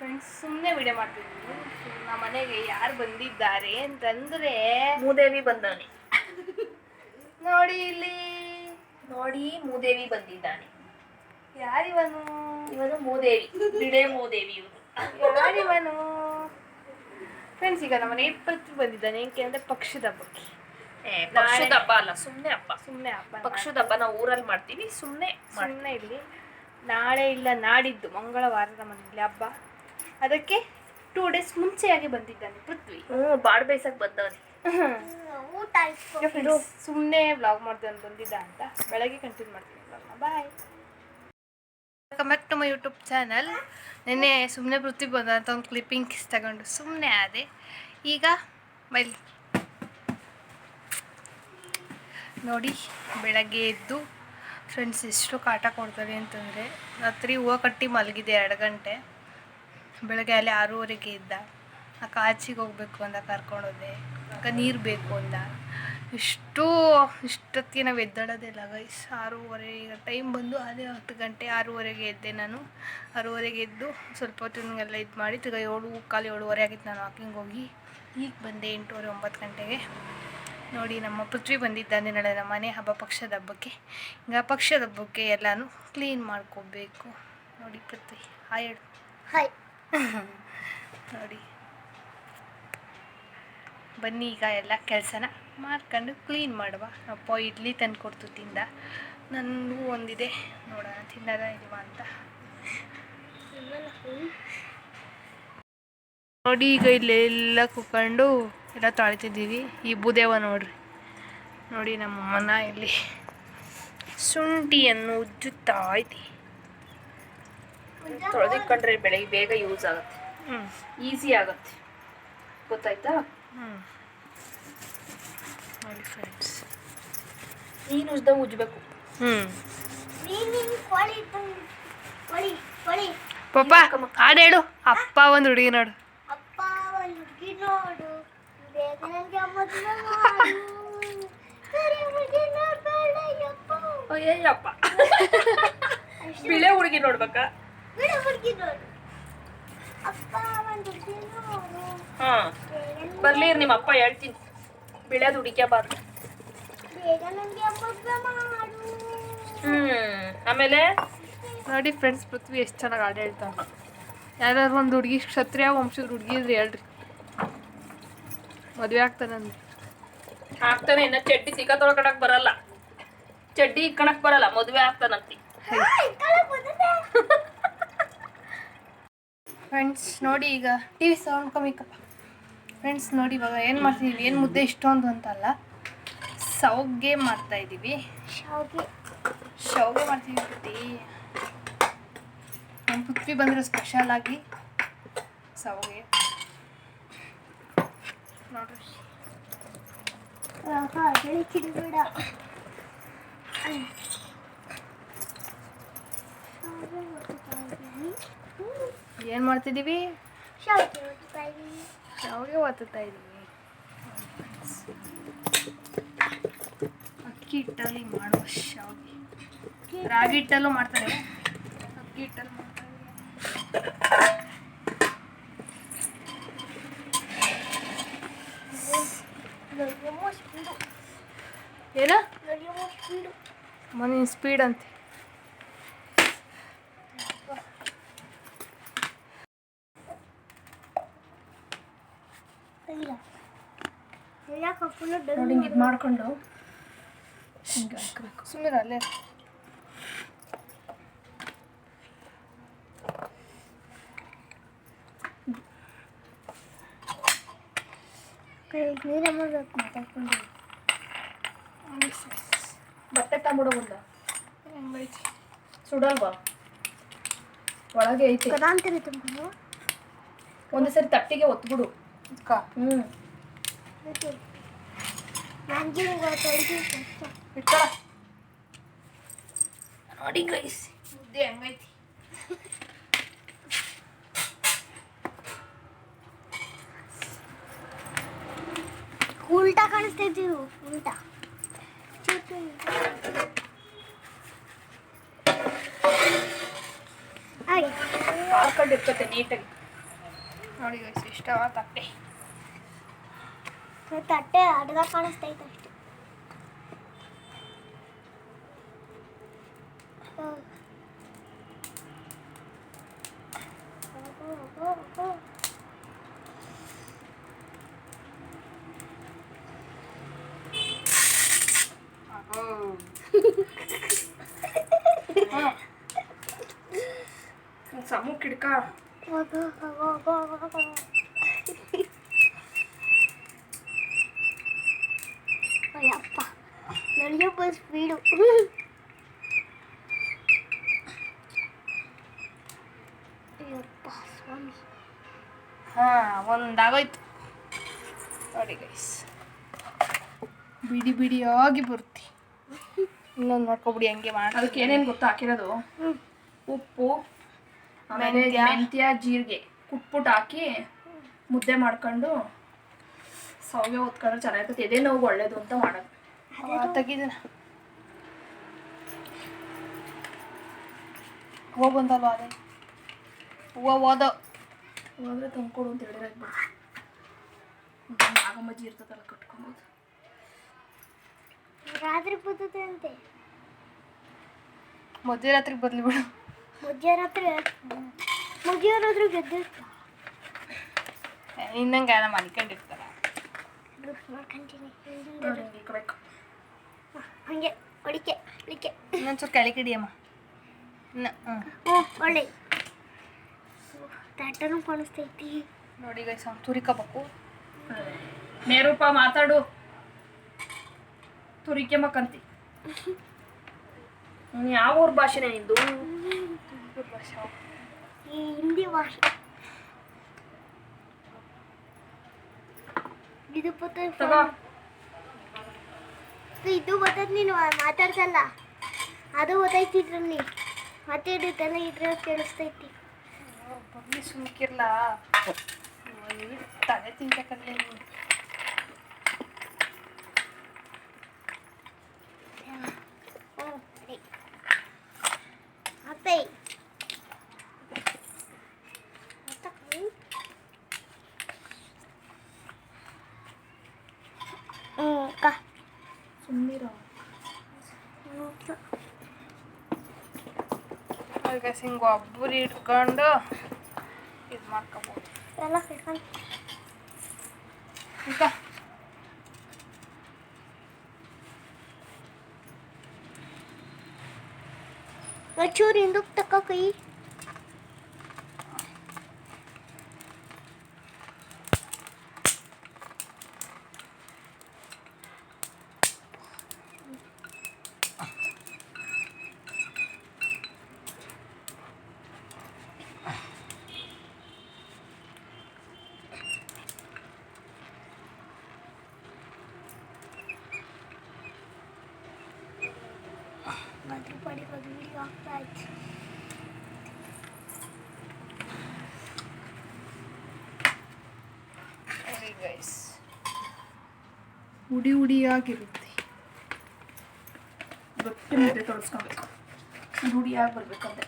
Friends ಸುಮ್ಮನೆ video ಮಾಡ್ತಿದ್ವಿ ನಮ್ಮ ಮನೆಗೆ ಯಾರು ಬಂದಿದ್ದಾರೆ ಅಂತಂದ್ರೆ ಮೂದೇವಿ ಬಂದವನೆ ನೋಡಿ ಇಲ್ಲಿ. ನೋಡಿ ಮೂದೇವಿ ಬಂದಿದ್ದಾನೆ. ಯಾರಿವನು ಇವನು? ಮೂದೇವಿ ಬಿಡೇ ಮೂದೇವಿ ಇವನು. ಯಾರಿವನು ಫ್ರೆಂಡ್ಸ್ ಈಗ ನಮ್ಮ ಮನೆ ಪೃಥ್ವಿ ಬಂದಿದ್ದಾನೆ. ಏಕೆ ಅಂದ್ರೆ ಪಕ್ಷದ ಹಬ್ಬಕ್ಕೆ. ಪಕ್ಷದ ಹಬ್ಬ ಅಲ್ಲ ಸುಮ್ಮನೆ ಹಬ್ಬ. ಸುಮ್ಮನೆ ಹಬ್ಬ ಪಕ್ಷದ ಹಬ್ಬ ನಾವು ಊರಲ್ಲಿ ಮಾಡ್ತೀವಿ ಸುಮ್ಮನೆ ಸುಮ್ಮನೆ ಇಲ್ಲಿ. ನಾಳೆ ಇಲ್ಲ ನಾಡಿದ್ದು ಮಂಗಳವಾರ ನಮ್ಮ ಮನೆಯಲ್ಲಿ ಹಬ್ಬ. ಅದಕ್ಕೆ ಟೂ ಡೇಸ್ ಮುಂಚೆಯಾಗಿ ಬಂದಿದ್ದಾನೆ ಪೃಥ್ವಿ. ಹ್ಞೂ ಬಾಡ್ ಬೇಸಕ್ ಬಂದವನೆ. ಸುಮ್ಮನೆ ಬ್ಲಾಗ್ ಮಾಡ್ದೆ ಅಂತ ಬಂದಿದ್ದ ಅಂತ ಬೆಳಗ್ಗೆ ಕಂಟಿನ್ಯೂ ಮಾಡ್ತೀನಿ bye welcome back to my YouTube channel ನಿನ್ನೆ ಸುಮ್ಮನೆ ಪೃಥ್ವಿ ಬಂದ ಅಂತ ಒಂದು ಕ್ಲಿಪ್ಪಿಂಗ್ಸ್ ತಗೊಂಡು ಸುಮ್ಮನೆ ಆದೆ. ಈಗ ಬೈಲ್ ನೋಡಿ ಬೆಳಗ್ಗೆ ಎದ್ದು ಫ್ರೆಂಡ್ಸ್ ಎಷ್ಟು ಕಾಟ ಕೊಡ್ತಾರೆ ಅಂತಂದರೆ ರಾತ್ರಿ ಹೂವು ಕಟ್ಟಿ ಮಲಗಿದೆ ಎರಡು ಗಂಟೆ. ಬೆಳಗ್ಗೆ ಅಲ್ಲಿ ಆರೂವರೆಗೆ ಇದ್ದ. ಅಕ್ಕ ಕಾಚಿಗೆ ಹೋಗ್ಬೇಕು ಅಂತ ಕರ್ಕೊಂಡೋದೆ ಅಕ್ಕ ನೀರು ಬೇಕು ಅಂದ. ಇಷ್ಟು ಇಷ್ಟೊತ್ತಿಗೆ ನಾವು ಎದ್ದೇಳೋದಿಲ್ಲ ಗೈಸ್, ಆರೂವರೆ, ಈಗ ಟೈಮ್ ಬಂದು ಅದೇ ಹತ್ತು ಗಂಟೆ, ಆರೂವರೆಗೆ ಎದ್ದೆ ನಾನು. ಆರೂವರೆಗೆ ಎದ್ದು ಸ್ವಲ್ಪ ಹೊತ್ತಿಗೆಲ್ಲ ಇದು ಮಾಡಿ ತಿರ್ಗ ಏಳು, ಕಾಲು ಏಳುವರೆ ಆಗಿತ್ತು ನಾನು ವಾಕಿಂಗ್ ಹೋಗಿ. ಈಗ ಬಂದೆ ಎಂಟೂವರೆ, ಒಂಬತ್ತು ಗಂಟೆಗೆ. ನೋಡಿ, ನಮ್ಮ ಪೃಥ್ವಿ ಬಂದಿದ್ದಾನೆ ನಮ್ಮ ಮನೆ ಹಬ್ಬ, ಪಕ್ಷದ ಹಬ್ಬಕ್ಕೆ. ಈಗ ಪಕ್ಷದ ಹಬ್ಬಕ್ಕೆ ಎಲ್ಲನೂ ಕ್ಲೀನ್ ಮಾಡ್ಕೋಬೇಕು. ನೋಡಿ ಪೃಥ್ವಿ, ಹಾಯ್ ಹೇಳು. ಹಾಯ್ ನೋಡಿ. ಬನ್ನಿ ಈಗ ಎಲ್ಲ ಕೆಲಸನ ಮಾಡ್ಕೊಂಡು ಕ್ಲೀನ್ ಮಾಡುವ. ಅಪ್ಪ, ಇಡ್ಲಿ ತಂದು ಕೊಡ್ತು ತಿಂದ. ನನಗೂ ಒಂದಿದೆ. ನೋಡೋಣ, ತಿನ್ನದ ಇಲ್ವಾ ಅಂತ. ನೋಡಿ, ಈಗ ಇಲ್ಲೆಲ್ಲ ಕುತ್ಕೊಂಡು ಎಲ್ಲ ತೊಳಿತಿದ್ದೀವಿ. ಈ ಬುದೇವ ನೋಡ್ರಿ. ನೋಡಿ, ನಮ್ಮ ಮನ ಇಲ್ಲಿ ಶುಂಠಿಯನ್ನು ಉಜ್ಜುತ್ತಾ ಐತಿ ತೊಳೆದಿಟ್ಕೊಂಡ್ರೆ ಬೆಳಗ್ಗೆ ಬೇಗ ಯೂಸ್ ಆಗುತ್ತೆ. ಹ್ಞೂ ಈಸಿ ಆಗುತ್ತೆ. ಗೊತ್ತಾಯ್ತಾ? ನೋಡಿ ಫ್ರೆಂಡ್ಸ್ ನೀನು ಉಜ್ದ ಉಜ್ಬೇಕು. ಪಪ್ಪ ಹಾಡು ಹೇಳು. ಅಪ್ಪ ಒಂದು ಹುಡುಗಿ ನೋಡು. ಅಪ್ಪ ಒಂದು ಹುಡುಗಿ ನೋಡು. ಅಯ್ಯಪ್ಪ ಬಿಳೆ ಹುಡುಗಿ ನೋಡ್ಬೇಕಾ? ಹಾ. ಬರ್ಲಿ ನಿಮ್ಮ ಅಪ್ಪ ಹೇಳ್ತೀನಿ. ಬಿಳೆದು ಹುಡುಕ್ಯಬಾರ್ದು. ಹ್ಮ್ ಆಮೇಲೆ? ನೋಡಿ ಫ್ರೆಂಡ್ಸ್ ಪೃಥ್ವಿ ಎಷ್ಟು ಚೆನ್ನಾಗಿ ಹಾಡು ಹೇಳ್ತಾನ ಯಾವ್ದಾದ್ರು ಒಂದು ಹುಡುಗಿ ಕ್ಷತ್ರಿಯ ವಂಶದ ಹುಡುಗಿ ಇದ್ರೆ ಹೇಳ್ರಿ. ಮದುವೆ ಆಗ್ತಾನಂತೆ ಆಗ್ತಾನೆ ಇನ್ನ ಚಡ್ಡಿ ಸಿಕ್ಕ ತೊಳ್ಕೊಳಕ್ ಬರಲ್ಲ. ಚಡ್ಡಿ ಇಕ್ಕಣಕ್ ಬರಲ್ಲ ಮದುವೆ ಆಗ್ತಾನಂತಿ. ಫ್ರೆಂಡ್ಸ್ ನೋಡಿ ಈಗ ಟಿ ವಿ ಸೌಂಡ್ ಕಮ್ಮಿಕಪ್ಪ ಫ್ರೆಂಡ್ಸ್ ನೋಡಿ ಇವಾಗ ಏನು ಮಾಡ್ತಿದ್ದೀವಿ ಏನು ಮುದ್ದೆ ಇಷ್ಟೊಂದು ಅಂತಲ್ಲ. ಸೌಗೆ ಮಾಡ್ತಾ ಇದ್ದೀವಿ ಶಾವಿಗೆ. ಶಾವಿಗೆ ಮಾಡ್ತೀವಿ ಪುತ್ತಿ ನಮ್ಮ ಪೃಥ್ವಿ ಬಂದರೆ ಸ್ಪೆಷಲ್ ಆಗಿ ಸೌಗೆ. ನೋಡ್ರಿ. ಆಹಾ, ಬೆಳಕಿಡ್ಬೇಡ ಶಾವಿಗೆ ಒತ್ತುತ್ತಾ ಇದ್ದೀನಿ. ಹ್ಮ್. ಏನು ಮಾಡ್ತಿದ್ದೀವಿ ಶಾವಿಗೆ ಒತ್ತುತ್ತಾ ಇದ್ದೀವಿ ಅಕ್ಕಿ ಹಿಟ್ಟಲ್ಲಿ ಮಾಡುವ ಶಾವಿಗೆ. ರಾಗಿ ಹಿಟ್ಟಲ್ಲೂ ಮಾಡ್ತಾರೆ. ಅಕ್ಕಿ ಹಿಟ್ಟಲ್ಲಿ ಮಾಡ್ತಾರೆ. ಏನ? ಮನೆ ಸ್ಪೀಡ್ ಅಂತೆ. ನೋಡಿ ಇದು ಮಾಡ್ಕೊಂಡು. ಹಿಂಗೆ ಹಾಕ್ಬೇಕು. ಸುಮ್ಮನೆ ಅಲ್ಲೇ. ಮಾತಾಡ್ಕೊಂಡು. ಬಟ್ಟೆ ತಗೊಂಬಿಡೋ ಮುಂದ ಸುಡಲ್ವಾ? ಒಳಗೆ ಐತೆ. ಒಂದು ಸರಿ ತಟ್ಟಿಗೆ ಒತ್ಬಿಡು. ನೋಡಿ ಗೈಸ್ ಮುದ್ದೆ ಹೆಂಗೈತಿ ಉಲ್ಟಾ ಕಾಣಿಸ್ತಾ ಇದ್ದೀವಿ ಉಲ್ಟಾ ಹಾಗೆ ಹಾಕೊಂಡಿರ್ತತೆ ನೀಟಾಗಿ ನೋಡಿ ಗೈಸ್ ಇಷ್ಟವ ತಟ್ಟೆ ತಟ್ಟೆ ಅಡ್ಗ ಕಾಣಿಸ್ತೈತೆ ಅಷ್ಟೇ ಹ್ಮ್. ಹೋಗು, ಹೋಗು, ಹೋಗು. ಸಮು ಕಿಡ್ಕ ಹೋಗು, ನನಗೆ ಬಸ್. ಅಯ್ಯಪ್ಪ ಸ್ಪೀಡು ಅಯ್ಯಪ್ಪ ಸ್ವಾಮಿ ಹಾಂ ಒಂದಾಗೋಯ್ತು. ನೋಡಿ ಗೈಸ್ ಬಿಡಿ ಬಿಡಿಯಾಗಿ ಬರುತ್ತೆ. ಇನ್ನೊಂದು ಮಾಡ್ಕೊಬಿಡಿ ಹಂಗೆ ಮಾಡಿ ಅದಕ್ಕೆ ಏನೇನು ಗೊತ್ತಾ ಹಾಕಿರೋದು? ಉಪ್ಪು ಮೆಂತ್ಯ. ಮೆಂತ್ಯ ಜೀರಿಗೆ ಕುಟ್ಬಿಟ್ಟು ಹಾಕಿ ಮುದ್ದೆ ಮಾಡ್ಕೊಂಡು ಸೌಗೆ ಹೊತ್ಕೊಂಡ್ರೆ ಚೆನ್ನಾಗಿರ್ತದೆ ಎದೆ ನೋವು ಒಳ್ಳೇದು ಅಂತ ಮಾಡೋದು. ತೆಗಿದನ ಹೂವು ಬಂದಲ್ವ ಅದೇ ಹೂವು ಓದೋ ಹೋದ್ರೆ ತಂದ್ಕೊಡು ಅಂತ ಹೇಳಿದ್ರೆ ಬಿಡು. ನಾಗಮ್ಮಜ್ಜಿ ಇರ್ತದಲ್ಲ ಕಟ್ಕೊಬೋದು. ರಾತ್ರಿ ಬರ್ತದೆ ಅಂತೆ ಮಧ್ಯರಾತ್ರಿ ಬದಲಿ ಬಿಡು. ಮಧ್ಯರಾತ್ರಿ ಮಧ್ಯರಾತ್ರಿ ಗೆದ್ದಿರ್ತ ಇನ್ನಂಗೆ ಯಾರ ನೋಡಿ ಹಿಂಗೆ ಹೊಡಿಕೆ ಹೊಡಿಕೆ. ಇನ್ನೊಂಚೂರು ಕೆಳಗೆ ಹಿಡಿಯಮ್ಮ. ಇನ್ನು ಹ್ಞೂ ಓ ಒಳ್ಳೆ ತಟ್ಟನು ಕಾಣಿಸ್ತೈತಿ. ನೋಡಿ ಗೈಸ್ ತುರಿಕೋಬೇಕು. ನೇರೂಪ ಮಾತಾಡು. ತುರಿಕೆ ಮಕ್ಕಂತಿ ನೀನು ಯಾವ ಊರ್ ಭಾಷೆನೇ ನಿಂದು? ಹಿಂದಿ ಭಾಷೆ. ಇದು ಇದು ಬತ್ತದ ನೀನು ಮಾತಾಡ್ಸಲ್ಲ. ಅದು ಗೊತ್ತೈತಿ ಇದ್ರಲ್ಲಿ. ಮಾತಾಡಿದ್ದೆಲ್ಲ ಇದ್ರ ಕೇಳಿಸ್ತೈತಿ. ಸುಮ್ಕಿರ್ಲಾ? ತಲೆ ತಿಂತಕ್ಕಂತೆ ಅತ್ತೆ ಹ್ಞೂ ಅಕ್ಕ ಸುಮ್ಮನಿರೋ ಗೈಸ್ ಹಿಂಗೆ ಒಬ್ಬರು ಇಟ್ಕೊಂಡು ಇದು ಮಾಡ್ಕೋಬೋದು ಎಲ್ಲ ಕೈಕೊಂಡು ಈಗ ಒಂಚೂರು ಹಿಂದಕ್ಕೆ ತಕ್ಕ ಕೈ ಅದ್ರ ಪಡಿ ಅದು ವಿಡಿಯೋ ಆಗ್ತಾ ಇತ್ತು ನೋಡಿ ಗೈಸ್ ಹುಡಿ ಹುಡಿಯಾಗಿರುತ್ತೆ ಗಟ್ಟಿ ಮುದ್ದೆ ತೊಳಸ್ಕೊಬೇಕು ರೂಢಿಯಾಗಿ ಬರ್ಬೇಕಂತೆ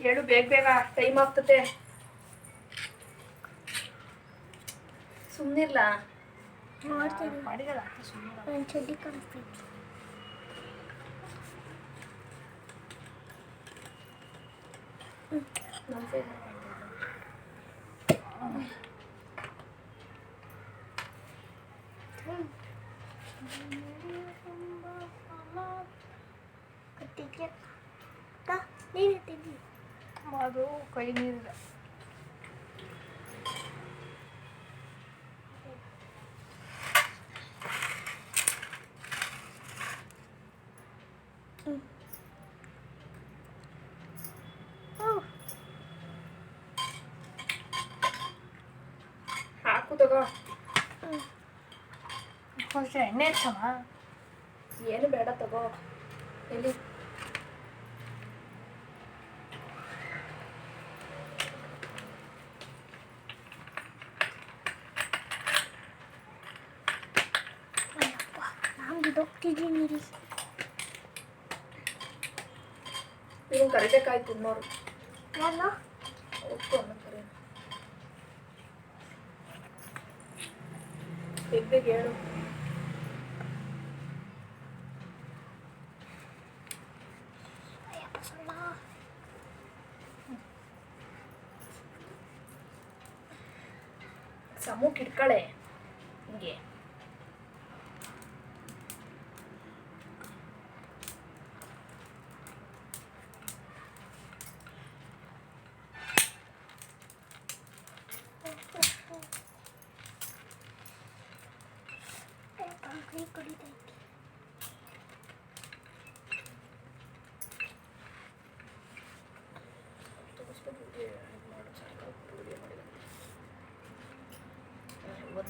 ಹೇಳು ಬೇಗ ಬೇಗ ಟೈಮ್ ಆಗ್ತತೆ ಸುಮ್ಮನಿರ್ಲ ನೋಡ್ತೀನಿ ಮಾಡಿರಲ್ಲ ಸುಮ್ಮನೆ ನನ್ನ ಚಡ್ಡಿ ಕಾಣಿಸ್ತೈತಿ ಕಟ್ಟಿಗೆ ನೀನು ತಿನ್ನಿ ಅದು ಕೈ ನೀರಿಲ್ಲ ಹಾಕು ತಗೋ ಫಸ್ಟ್ ಎಣ್ಣೆ ಹಚ್ಚಮ್ಮ ಏನು ಬೇಡ ತಗೋ. ಎಲ್ಲಿ? ರೀ ಇದನ್ನು ಕರಿಬೇಕಾಯ್ತು ನೋಡು ಯಾರು ಹೋಗ್ತು ಅನ್ನೋದು ಬೇಗ ಬೇಗ ಹೇಳು ಅಯ್ಯಪ್ಪ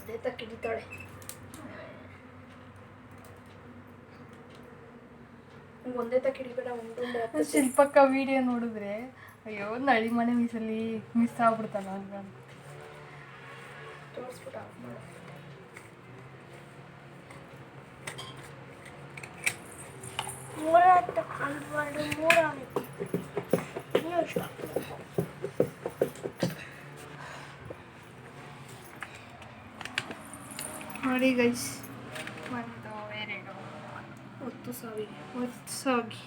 ಒಂದೇ ತಕ್ಕ ಹಿಡಿತಾಳೆ ಒಂದೇ ತಕ್ಕ ಹಿಡಿಬೇಡ ಒಂದೊಂದು ಆಗ್ತದೆ. ಶಿಲ್ಪಕ್ಕ ವಿಡಿಯೋ ನೋಡಿದ್ರೆ ಅಯ್ಯೋ ನಳಿ ಮನೆ ಮಿಸಲಿ ಮಿಸ್ ಆಗ್ಬಿಡ್ತಾನ ಅಂತ. ತೋರಿಸ್ಬಿಟ್ಟು ಆಫ್ ಮಾಡು. ಮೂರ ಹತ್ತು ಮೂರ ಆಗುತ್ತೆ ಇನ್ನೂ ಇಷ್ಟ ನೋಡಿ ಗೈಸ್ ಒಂದು ಎರಡು ಸಾವಿರ. ಒತ್ಸಾಗಿ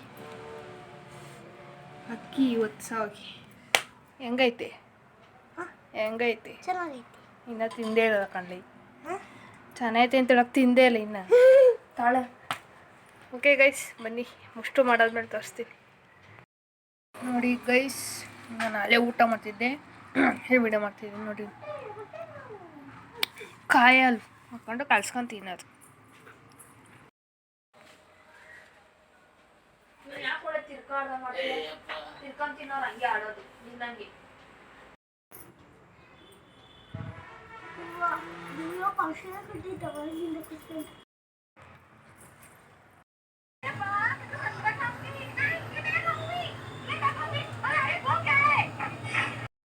ಅಕ್ಕಿ ಒತ್ಸಾಗಿ ಹೆಂಗೈತೆ? ಹೆಂಗೈತೆ? ಚೆನ್ನಾಗೈತೆ. ಇನ್ನ ತಿಂದೇ ಇಲ್ಲ ಕಣ್ಲಿ. ಚೆನ್ನಾಗೈತೆ ಅಂತ ಹೇಳಕ್ ತಿಂದೇ ಇಲ್ಲ ಇನ್ನ. ತಾಳೆ. ಓಕೆ ಗೈಸ್ ಬನ್ನಿ. ಮುಷ್ಟು ಮಾಡಾದ್ಮೇಲೆ ತೋರಿಸ್ತೀನಿ. ನೋಡಿ ಗೈಸ್ ನಾನು ಅಲ್ಲೇ ಊಟ ಮಾಡ್ತಿದ್ದೆ. ಹೇಳಿ ವಿಡಿಯೋ ಮಾಡ್ತಿದ್ದೆ ನೋಡಿ. ಕಾಯಿ ಹಾಲು ಹಾಕೊಂಡು ಕಲ್ಸ್ಕೊಂಡು ತಿನ್ನೋದು. ತಿರ್ಕೊಂಡ್ ತಿನ್ನೋರು ಹಂಗೆ ಆಡೋದು ನಿನ್ನಂಗೆ